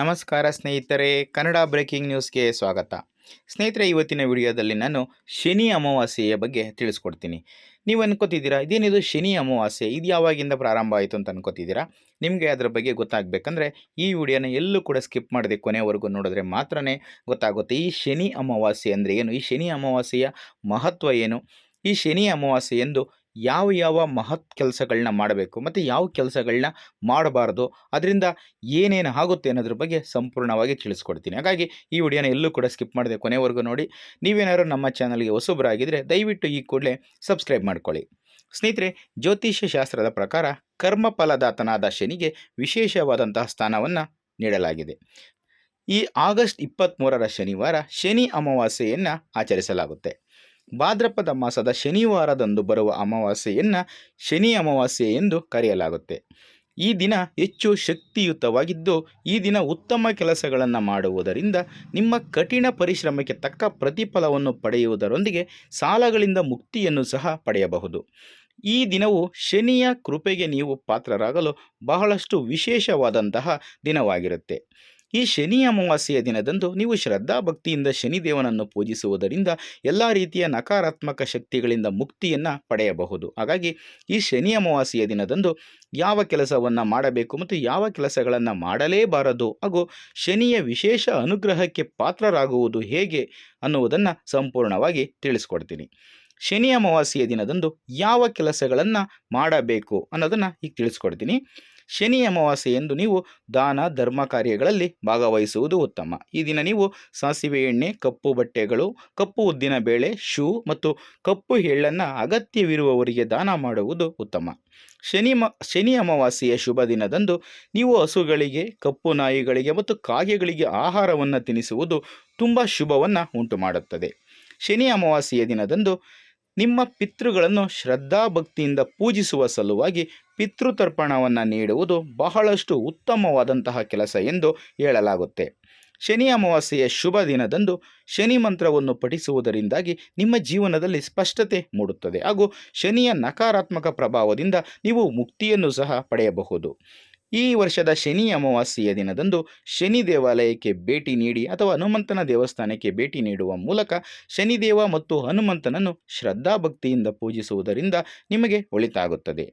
ನಮಸ್ಕಾರ ಸ್ನೇಹಿತರೆ, ಕನ್ನಡ ಬ್ರೇಕಿಂಗ್ ನ್ಯೂಸ್ಗೆ ಸ್ವಾಗತ. ಸ್ನೇಹಿತರೆ, ಇವತ್ತಿನ ವಿಡಿಯೋದಲ್ಲಿ ನಾನು ಶನಿ ಅಮಾವಾಸ್ಯೆಯ ಬಗ್ಗೆ ತಿಳಿಸ್ಕೊಡ್ತೀನಿ. ನೀವು ಅನ್ಕೋತಿದ್ದೀರಾ, ಇದೇನಿದು ಶನಿ ಅಮಾವಾಸ್ಯೆ? ಇದು ಯಾವಾಗಿಂದ ಪ್ರಾರಂಭ ಆಯಿತು ಅಂತ ಅನ್ಕೋತಿದ್ದೀರಾ? ನಿಮಗೆ ಅದರ ಬಗ್ಗೆ ಗೊತ್ತಾಗಬೇಕಂದ್ರೆ, ಈ ವಿಡಿಯೋನ ಎಲ್ಲೂ ಕೂಡ ಸ್ಕಿಪ್ ಮಾಡದೆ ಕೊನೆವರೆಗೂ ನೋಡಿದ್ರೆ ಮಾತ್ರನೇ ಗೊತ್ತಾಗುತ್ತೆ, ಈ ಶನಿ ಅಮಾವಾಸ್ಯೆ ಅಂದರೆ ಏನು? ಈ ಶನಿ ಅಮಾವಾಸ್ಯೆಯ ಮಹತ್ವ ಏನು? ಈ ಶನಿ ಅಮಾವಾಸ್ಯೆ ಎಂದು ಯಾವ ಯಾವ ಮಹತ್ ಕೆಲಸಗಳನ್ನ ಮಾಡಬೇಕು ಮತ್ತು ಯಾವ ಕೆಲಸಗಳನ್ನ ಮಾಡಬಾರ್ದು, ಅದರಿಂದ ಏನೇನು ಆಗುತ್ತೆ ಅನ್ನೋದ್ರ ಬಗ್ಗೆ ಸಂಪೂರ್ಣವಾಗಿ ತಿಳಿಸ್ಕೊಡ್ತೀನಿ. ಹಾಗಾಗಿ ಈ ವಿಡಿಯೋನ ಎಲ್ಲೂ ಕೂಡ ಸ್ಕಿಪ್ ಮಾಡಿದೆ ಕೊನೆವರೆಗೂ ನೋಡಿ. ನೀವೇನಾದ್ರು ನಮ್ಮ ಚಾನಲ್ಗೆ ಹೊಸಬರಾಗಿದ್ದರೆ ದಯವಿಟ್ಟು ಈ ಕೂಡಲೇ ಸಬ್ಸ್ಕ್ರೈಬ್ ಮಾಡ್ಕೊಳ್ಳಿ. ಸ್ನೇಹಿತರೆ, ಜ್ಯೋತಿಷ್ಯ ಶಾಸ್ತ್ರದ ಪ್ರಕಾರ ಕರ್ಮಫಲದಾತನಾದ ಶನಿಗೆ ವಿಶೇಷವಾದಂತಹ ಸ್ಥಾನವನ್ನು ನೀಡಲಾಗಿದೆ. ಈ ಆಗಸ್ಟ್ ಇಪ್ಪತ್ತ್ಮೂರರ ಶನಿವಾರ ಶನಿ ಅಮಾವಾಸ್ಯೆಯನ್ನು ಆಚರಿಸಲಾಗುತ್ತೆ. ಭಾದ್ರಪದ ಮಾಸದ ಶನಿವಾರದಂದು ಬರುವ ಅಮಾವಾಸ್ಯೆಯನ್ನು ಶನಿ ಅಮಾವಾಸ್ಯೆ ಎಂದು ಕರೆಯಲಾಗುತ್ತೆ. ಈ ದಿನ ಹೆಚ್ಚು ಶಕ್ತಿಯುತವಾಗಿದ್ದು, ಈ ದಿನ ಉತ್ತಮ ಕೆಲಸಗಳನ್ನು ಮಾಡುವುದರಿಂದ ನಿಮ್ಮ ಕಠಿಣ ಪರಿಶ್ರಮಕ್ಕೆ ತಕ್ಕ ಪ್ರತಿಫಲವನ್ನು ಪಡೆಯುವುದರೊಂದಿಗೆ ಸಾಲಗಳಿಂದ ಮುಕ್ತಿಯನ್ನು ಸಹ ಪಡೆಯಬಹುದು. ಈ ದಿನವು ಶನಿಯ ಕೃಪೆಗೆ ನೀವು ಪಾತ್ರರಾಗಲು ಬಹಳಷ್ಟು ವಿಶೇಷವಾದಂತಹ ದಿನವಾಗಿರುತ್ತೆ. ಈ ಶನಿ ಅಮಾವಾಸ್ಯೆಯ ದಿನದಂದು ನೀವು ಶ್ರದ್ಧಾ ಭಕ್ತಿಯಿಂದ ಶನಿದೇವನನ್ನು ಪೂಜಿಸುವುದರಿಂದ ಎಲ್ಲ ರೀತಿಯ ನಕಾರಾತ್ಮಕ ಶಕ್ತಿಗಳಿಂದ ಮುಕ್ತಿಯನ್ನು ಪಡೆಯಬಹುದು. ಹಾಗಾಗಿ ಈ ಶನಿ ಅಮಾವಾಸ್ಯೆಯ ದಿನದಂದು ಯಾವ ಕೆಲಸವನ್ನು ಮಾಡಬೇಕು ಮತ್ತು ಯಾವ ಕೆಲಸಗಳನ್ನು ಮಾಡಲೇಬಾರದು ಹಾಗೂ ಶನಿಯ ವಿಶೇಷ ಅನುಗ್ರಹಕ್ಕೆ ಪಾತ್ರರಾಗುವುದು ಹೇಗೆ ಅನ್ನುವುದನ್ನು ಸಂಪೂರ್ಣವಾಗಿ ತಿಳಿಸ್ಕೊಡ್ತೀನಿ. ಶನಿ ಅಮಾವಾಸ್ಯೆಯ ದಿನದಂದು ಯಾವ ಕೆಲಸಗಳನ್ನು ಮಾಡಬೇಕು ಅನ್ನೋದನ್ನು ಈಗ ತಿಳಿಸ್ಕೊಡ್ತೀನಿ. ಶನಿ ಅಮಾವಾಸ್ಯೆ ಎಂದು ನೀವು ದಾನ, ಧರ್ಮ ಕಾರ್ಯಗಳಲ್ಲಿ ಭಾಗವಹಿಸುವುದು ಉತ್ತಮ. ಈ ದಿನ ನೀವು ಸಾಸಿವೆ ಎಣ್ಣೆ, ಕಪ್ಪು ಬಟ್ಟೆಗಳು, ಕಪ್ಪು ಉದ್ದಿನ ಬೇಳೆ, ಶೂ ಮತ್ತು ಕಪ್ಪು ಎಳ್ಳನ್ನು ಅಗತ್ಯವಿರುವವರಿಗೆ ದಾನ ಮಾಡುವುದು ಉತ್ತಮ. ಶನಿ ಮ, ಶನಿ ಅಮಾವಾಸ್ಯೆಯ ಶುಭ ದಿನದಂದು ನೀವು ಹಸುಗಳಿಗೆ, ಕಪ್ಪು ನಾಯಿಗಳಿಗೆ ಮತ್ತು ಕಾಗೆಗಳಿಗೆ ಆಹಾರವನ್ನು ತಿನ್ನಿಸುವುದು ತುಂಬ ಶುಭವನ್ನು ಉಂಟು ಮಾಡುತ್ತದೆ ಶನಿ ಅಮಾವಾಸ್ಯೆಯ ದಿನದಂದು ನಿಮ್ಮ ಪಿತೃಗಳನ್ನು ಶ್ರದ್ಧಾಭಕ್ತಿಯಿಂದ ಪೂಜಿಸುವ ಸಲುವಾಗಿ ಪಿತೃತರ್ಪಣವನ್ನು ನೀಡುವುದು ಬಹಳಷ್ಟು ಉತ್ತಮವಾದಂತಹ ಕೆಲಸ ಎಂದು ಹೇಳಲಾಗುತ್ತೆ. ಶನಿ ಅಮಾವಾಸ್ಯೆಯ ಶುಭ ದಿನದಂದು ಶನಿ ಮಂತ್ರವನ್ನು ಪಠಿಸುವುದರಿಂದಾಗಿ ನಿಮ್ಮ ಜೀವನದಲ್ಲಿ ಸ್ಪಷ್ಟತೆ ಮೂಡುತ್ತದೆ ಹಾಗೂ ಶನಿಯ ನಕಾರಾತ್ಮಕ ಪ್ರಭಾವದಿಂದ ನೀವು ಮುಕ್ತಿಯನ್ನು ಸಹ ಪಡೆಯಬಹುದು. ಈ ವರ್ಷದ ಶನಿ ಅಮಾವಾಸ್ಯೆಯ ದಿನದಂದು ಶನಿ ದೇವಾಲಯಕ್ಕೆ ಭೇಟಿ ನೀಡಿ ಅಥವಾ ಹನುಮಂತನ ದೇವಸ್ಥಾನಕ್ಕೆ ಭೇಟಿ ನೀಡುವ ಮೂಲಕ ಶನಿದೇವ ಮತ್ತು ಹನುಮಂತನನ್ನು ಶ್ರದ್ಧಾಭಕ್ತಿಯಿಂದ ಪೂಜಿಸುವುದರಿಂದ ನಿಮಗೆ ಒಳಿತಾಗುತ್ತದೆ.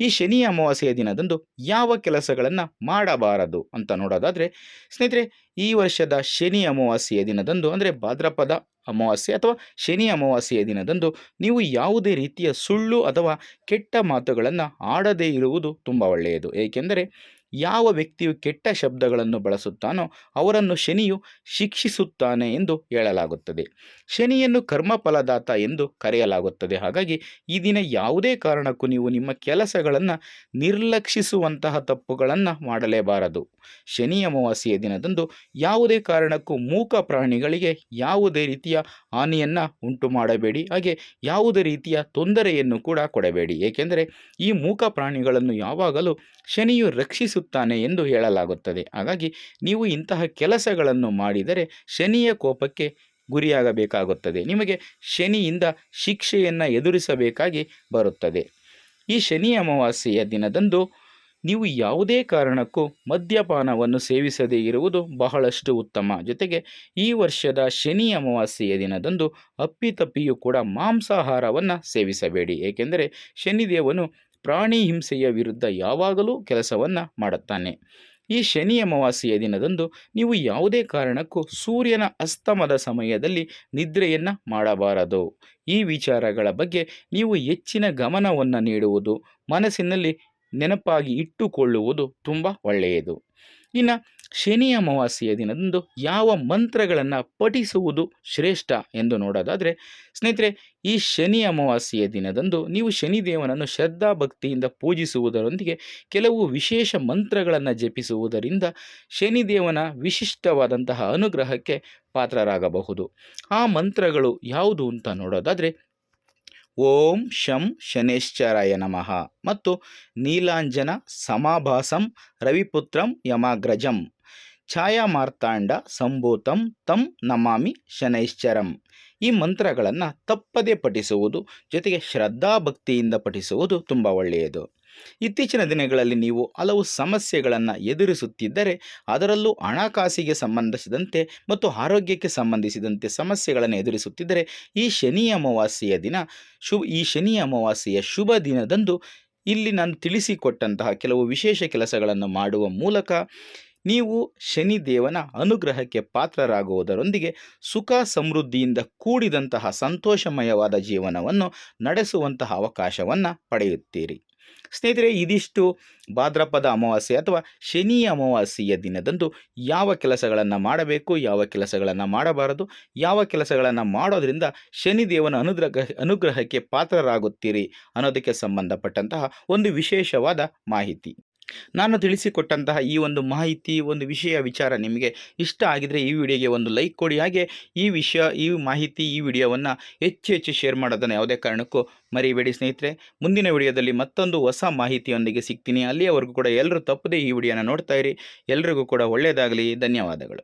ಈ ಶನಿ ಅಮಾವಾಸ್ಯೆಯ ದಿನದಂದು ಯಾವ ಕೆಲಸಗಳನ್ನು ಮಾಡಬಾರದು ಅಂತ ನೋಡೋದಾದರೆ, ಸ್ನೇಹಿತರೆ, ಈ ವರ್ಷದ ಶನಿ ಅಮಾವಾಸ್ಯೆಯ ದಿನದಂದು ಅಂದರೆ ಭಾದ್ರಪದ ಅಮಾವಾಸ್ಯೆ ಅಥವಾ ಶನಿ ಅಮಾವಾಸ್ಯೆಯ ದಿನದಂದು ನೀವು ಯಾವುದೇ ರೀತಿಯ ಸುಳ್ಳು ಅಥವಾ ಕೆಟ್ಟ ಮಾತುಗಳನ್ನು ಆಡದೇ ಇರುವುದು ತುಂಬ ಒಳ್ಳೆಯದು. ಏಕೆಂದರೆ ಯಾವ ವ್ಯಕ್ತಿಯು ಕೆಟ್ಟ ಶಬ್ದಗಳನ್ನು ಬಳಸುತ್ತಾನೋ ಅವರನ್ನು ಶನಿಯು ಶಿಕ್ಷಿಸುತ್ತಾನೆ ಎಂದು ಹೇಳಲಾಗುತ್ತದೆ. ಶನಿಯನ್ನು ಕರ್ಮಫಲದಾತ ಎಂದು ಕರೆಯಲಾಗುತ್ತದೆ. ಹಾಗಾಗಿ ಈ ದಿನ ಯಾವುದೇ ಕಾರಣಕ್ಕೂ ನೀವು ನಿಮ್ಮ ಕೆಲಸಗಳನ್ನು ನಿರ್ಲಕ್ಷಿಸುವಂತಹ ತಪ್ಪುಗಳನ್ನು ಮಾಡಲೇಬಾರದು. ಶನಿ ಅಮಾವಾಸ್ಯೆಯ ದಿನದಂದು ಯಾವುದೇ ಕಾರಣಕ್ಕೂ ಮೂಕ ಪ್ರಾಣಿಗಳಿಗೆ ಯಾವುದೇ ರೀತಿಯ ಹಾನಿಯನ್ನು ಉಂಟು ಮಾಡಬೇಡಿ. ಹಾಗೆ ಯಾವುದೇ ರೀತಿಯ ತೊಂದರೆಯನ್ನು ಕೂಡ ಕೊಡಬೇಡಿ. ಏಕೆಂದರೆ ಈ ಮೂಕ ಪ್ರಾಣಿಗಳನ್ನು ಯಾವಾಗಲೂ ಶನಿಯು ರಕ್ಷಿಸುತ್ತಾನೆ ಎಂದು ಹೇಳಲಾಗುತ್ತದೆ. ಹಾಗಾಗಿ ನೀವು ಇಂತಹ ಕೆಲಸಗಳನ್ನು ಮಾಡಿದರೆ ಶನಿಯ ಕೋಪಕ್ಕೆ ಗುರಿಯಾಗಬೇಕಾಗುತ್ತದೆ. ನಿಮಗೆ ಶನಿಯಿಂದ ಶಿಕ್ಷೆಯನ್ನು ಎದುರಿಸಬೇಕಾಗಿ ಬರುತ್ತದೆ. ಈ ಶನಿ ಅಮಾವಾಸ್ಯೆಯ ದಿನದಂದು ನೀವು ಯಾವುದೇ ಕಾರಣಕ್ಕೂ ಮದ್ಯಪಾನವನ್ನು ಸೇವಿಸದೇ ಇರುವುದು ಬಹಳಷ್ಟು ಉತ್ತಮ. ಜೊತೆಗೆ ಈ ವರ್ಷದ ಶನಿ ಅಮಾವಾಸ್ಯೆಯ ದಿನದಂದು ಅಪ್ಪಿತಪ್ಪಿಯೂ ಕೂಡ ಮಾಂಸಾಹಾರವನ್ನು ಸೇವಿಸಬೇಡಿ. ಏಕೆಂದರೆ ಶನಿದೇವನು ಪ್ರಾಣಿ ಹಿಂಸೆಯ ವಿರುದ್ಧ ಯಾವಾಗಲೂ ಕೆಲಸವನ್ನು ಮಾಡುತ್ತಾನೆ. ಈ ಶನಿ ಅಮಾವಾಸ್ಯೆಯ ದಿನದಂದು ನೀವು ಯಾವುದೇ ಕಾರಣಕ್ಕೂ ಸೂರ್ಯನ ಅಸ್ತಮದ ಸಮಯದಲ್ಲಿ ನಿದ್ರೆಯನ್ನು ಮಾಡಬಾರದು. ಈ ವಿಚಾರಗಳ ಬಗ್ಗೆ ನೀವು ಹೆಚ್ಚಿನ ಗಮನವನ್ನು ನೀಡುವುದು, ಮನಸ್ಸಿನಲ್ಲಿ ನೆನಪಾಗಿ ಇಟ್ಟುಕೊಳ್ಳುವುದು ತುಂಬ ಒಳ್ಳೆಯದು. ಇನ್ನು ಶನಿ ಅಮಾವಾಸ್ಯೆಯ ದಿನದಂದು ಯಾವ ಮಂತ್ರಗಳನ್ನು ಪಠಿಸುವುದು ಶ್ರೇಷ್ಠ ಎಂದು ನೋಡೋದಾದರೆ, ಸ್ನೇಹಿತರೆ, ಈ ಶನಿ ಅಮಾವಾಸ್ಯೆಯ ದಿನದಂದು ನೀವು ಶನಿದೇವನನ್ನು ಶ್ರದ್ಧಾ ಭಕ್ತಿಯಿಂದ ಪೂಜಿಸುವುದರೊಂದಿಗೆ ಕೆಲವು ವಿಶೇಷ ಮಂತ್ರಗಳನ್ನು ಜಪಿಸುವುದರಿಂದ ಶನಿದೇವನ ವಿಶಿಷ್ಟವಾದಂತಹ ಅನುಗ್ರಹಕ್ಕೆ ಪಾತ್ರರಾಗಬಹುದು. ಆ ಮಂತ್ರಗಳು ಯಾವುದು ಅಂತ ನೋಡೋದಾದರೆ, ಓಂ ಶಂ ಶನೇಶ್ಚರಾಯ ನಮಃ ಮತ್ತು ನೀಲಾಂಜನ ಸಮಾಭಾಸಂ ರವಿಪುತ್ರಂ ಯಮಾಗ್ರಜಂ ಛಾಯಾಮಾರ್ತಾಂಡ ಸಂಭೂತಂ ತಂ ನಮಾಮಿ ಶನೈಶ್ಚರಂ. ಈ ಮಂತ್ರಗಳನ್ನು ತಪ್ಪದೇ ಪಠಿಸುವುದು, ಜೊತೆಗೆ ಶ್ರದ್ಧಾಭಕ್ತಿಯಿಂದ ಪಠಿಸುವುದು ತುಂಬ ಒಳ್ಳೆಯದು. ಇತ್ತೀಚಿನ ದಿನಗಳಲ್ಲಿ ನೀವು ಹಲವು ಸಮಸ್ಯೆಗಳನ್ನು ಎದುರಿಸುತ್ತಿದ್ದರೆ, ಅದರಲ್ಲೂ ಹಣಕಾಸಿಗೆ ಸಂಬಂಧಿಸಿದಂತೆ ಮತ್ತು ಆರೋಗ್ಯಕ್ಕೆ ಸಂಬಂಧಿಸಿದಂತೆ ಸಮಸ್ಯೆಗಳನ್ನು ಎದುರಿಸುತ್ತಿದ್ದರೆ, ಈ ಶನಿ ಅಮಾವಾಸ್ಯೆಯ ದಿನ ಶು, ಈ ಶನಿ ಅಮಾವಾಸ್ಯೆಯ ಶುಭ ದಿನದಂದು ಇಲ್ಲಿ ನಾನು ತಿಳಿಸಿಕೊಟ್ಟಂತಹ ಕೆಲವು ವಿಶೇಷ ಕೆಲಸಗಳನ್ನು ಮಾಡುವ ಮೂಲಕ ನೀವು ಶನಿದೇವನ ಅನುಗ್ರಹಕ್ಕೆ ಪಾತ್ರರಾಗುವುದರೊಂದಿಗೆ ಸುಖ ಸಮೃದ್ಧಿಯಿಂದ ಕೂಡಿದಂತಹ ಸಂತೋಷಮಯವಾದ ಜೀವನವನ್ನು ನಡೆಸುವಂತಹ ಅವಕಾಶವನ್ನು ಪಡೆಯುತ್ತೀರಿ. ಸ್ನೇಹಿತರೆ, ಇದಿಷ್ಟು ಭಾದ್ರಪದ ಅಮಾವಾಸ್ಯೆ ಅಥವಾ ಶನಿ ಅಮಾವಾಸ್ಯೆಯ ದಿನದಂದು ಯಾವ ಕೆಲಸಗಳನ್ನು ಮಾಡಬೇಕು, ಯಾವ ಕೆಲಸಗಳನ್ನು ಮಾಡಬಾರದು, ಯಾವ ಕೆಲಸಗಳನ್ನು ಮಾಡೋದರಿಂದ ಶನಿದೇವನ ಅನುಗ್ರಹ, ಅನುಗ್ರಹಕ್ಕೆ ಪಾತ್ರರಾಗುತ್ತೀರಿ ಅನ್ನೋದಕ್ಕೆ ಸಂಬಂಧಪಟ್ಟಂತಹ ಒಂದು ವಿಶೇಷವಾದ ಮಾಹಿತಿ. ನಾನು ತಿಳಿಸಿಕೊಟ್ಟಂತಹ ಈ ಒಂದು ಮಾಹಿತಿ, ಒಂದು ವಿಷಯ ವಿಚಾರ ನಿಮಗೆ ಇಷ್ಟ ಆಗಿದರೆ ಈ ವಿಡಿಯೋಗೆ ಒಂದು ಲೈಕ್ ಕೊಡಿ. ಹಾಗೆ ಈ ವಿಷಯ, ಈ ಮಾಹಿತಿ, ಈ ವಿಡಿಯೋವನ್ನು ಹೆಚ್ಚು ಹೆಚ್ಚು ಶೇರ್ ಮಾಡೋದನ್ನು ಯಾವುದೇ ಕಾರಣಕ್ಕೂ ಮರಿಬೇಡಿ ಸ್ನೇಹಿತರೆ. ಮುಂದಿನ ವಿಡಿಯೋದಲ್ಲಿ ಮತ್ತೊಂದು ಹೊಸ ಮಾಹಿತಿಯೊಂದಿಗೆ ಸಿಗ್ತೀನಿ. ಅಲ್ಲಿಯವರೆಗೂ ಕೂಡ ಎಲ್ಲರೂ ತಪ್ಪದೇ ಈ ವಿಡಿಯೋನ ನೋಡ್ತಾ ಇರಿ. ಎಲ್ರಿಗೂ ಕೂಡ ಒಳ್ಳೆಯದಾಗಲಿ ಧನ್ಯವಾದಗಳು.